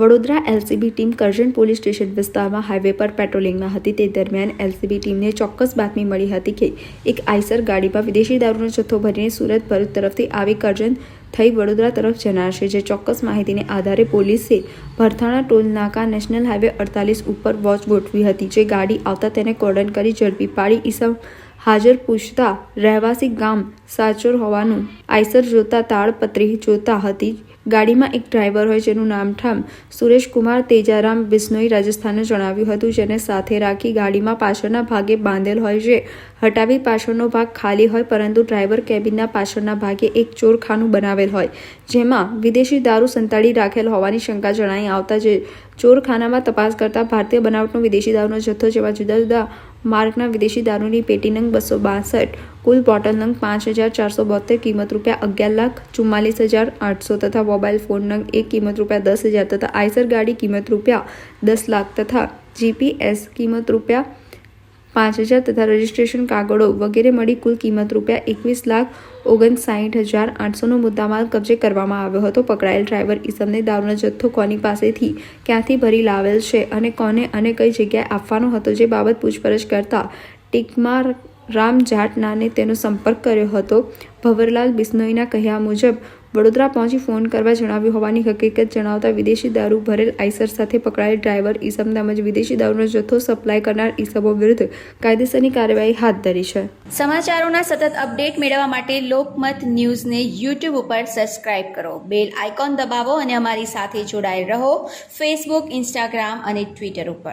Vadodara LCB team Karjan police station વિસ્તારમાં highway પર પેટ્રોલિંગમાં હતી. તે દરમિયાન એલસીબી ટીમને ચોક્કસ બાતમી મળી હતી કે એક આઈસર ગાડીમાં વિદેશી દારૂનો જથ્થો ભરીને સુરત ભરૂચ તરફથી આવી કરજણ થઈ વડોદરા તરફ જનાર છે, જે ચોક્કસ માહિતીને આધારે પોલીસે ભરથાણા ટોલ નાકા નેશનલ હાઈવે અડતાલીસ ઉપર વોચ ગોઠવી હતી, જે ગાડી આવતા તેને કોર્ડન કરી ઝડપી પાડી. ઈસમ હાજર પૂછતા રહેવાસી ગામ સાચોર હોવાનું આઈસર જોતા તાળપત્રી જોતા હતી ગાડીમાં એક ડ્રાઈવર હોય જેનું નામ ઠામ સુરેશકુમાર તેજારામ બિસ્નોઈ રાજસ્થાને જણાવ્યું હતું, જેને સાથે રાખી ગાડીમાં પાછળના ભાગે બાંધેલ હોય છે. હટાવી પાછળનો ભાગ ખાલી હોય, પરંતુ ડ્રાઈવર કેબિનના પાછળના ભાગે એક ચોરખાનું બનાવેલ હોય, જેમાં વિદેશી દારૂ સંતાડી રાખેલ હોવાની શંકા જણાઈ આવતા જે ચોરખાનામાં તપાસ કરતા ભારતીય બનાવટનો વિદેશી દારૂનો જથ્થો જેવા જુદા જુદા માર્કના વિદેશી દારૂની પેટી નંગ બસો બાસઠ, કુલ બોટલ નંગ પાંચ હજાર ચારસો બોતેર, કિંમત રૂપિયા અગિયાર લાખ ચુમ્માલીસ હજાર આઠસો તથા મોબાઈલ ફોન નંગ એક, કિંમત રૂપિયા દસ હજાર તથા આઈસર ગાડી, કિંમત રૂપિયા દસ લાખ તથા જીપીએસ, કિંમત રૂપિયા પાંચ હજાર તથા રજિસ્ટ્રેશન કાગળો વગેરે મળી કુલ કિંમત રૂપિયા એકવીસ લાખ ઓગણસાઠ હજાર આઠસોનો મુદ્દામાલ કબજે કરવામાં આવ્યો હતો. પકડાયેલ ડ્રાઈવર ઈસમને દારૂનો જથ્થો કોની પાસેથી ક્યાંથી ભરી લાવેલ છે અને કોને અને કઈ જગ્યાએ આપવાનો હતો જે બાબત પૂછપરછ કરતા ટીકમાર રામ જાટનાને તેનો સંપર્ક કર્યો હતો. ભવરલાલ બિસ્નોઈના કહ્યા મુજબ વડોદરા પહોંચી ફોન કરવા જણાવ્યું. હોવાની હકીકત જણાવતા વિદેશી દારૂ ભરેલ આઈસર સાથે પકડાયેલ ડ્રાઈવર ઈસમ તેમજ વિદેશી દારૂનો જથ્થો સપ્લાય કરનાર ઈસમો વિરુદ્ધ કાયદેસરની કાર્યવાહી હાથ ધરી છે. સમાચારોના સતત અપડેટ મેળવવા માટે લોકમત ન્યૂઝને યુટ્યુબ ઉપર સબસ્ક્રાઇબ કરો. બેલ આઇકોન દબાવો અને અમારી સાથે જોડાયેલ રહો. ફેસબુક, ઇન્સ્ટાગ્રામ અને ટ્વિટર ઉપર.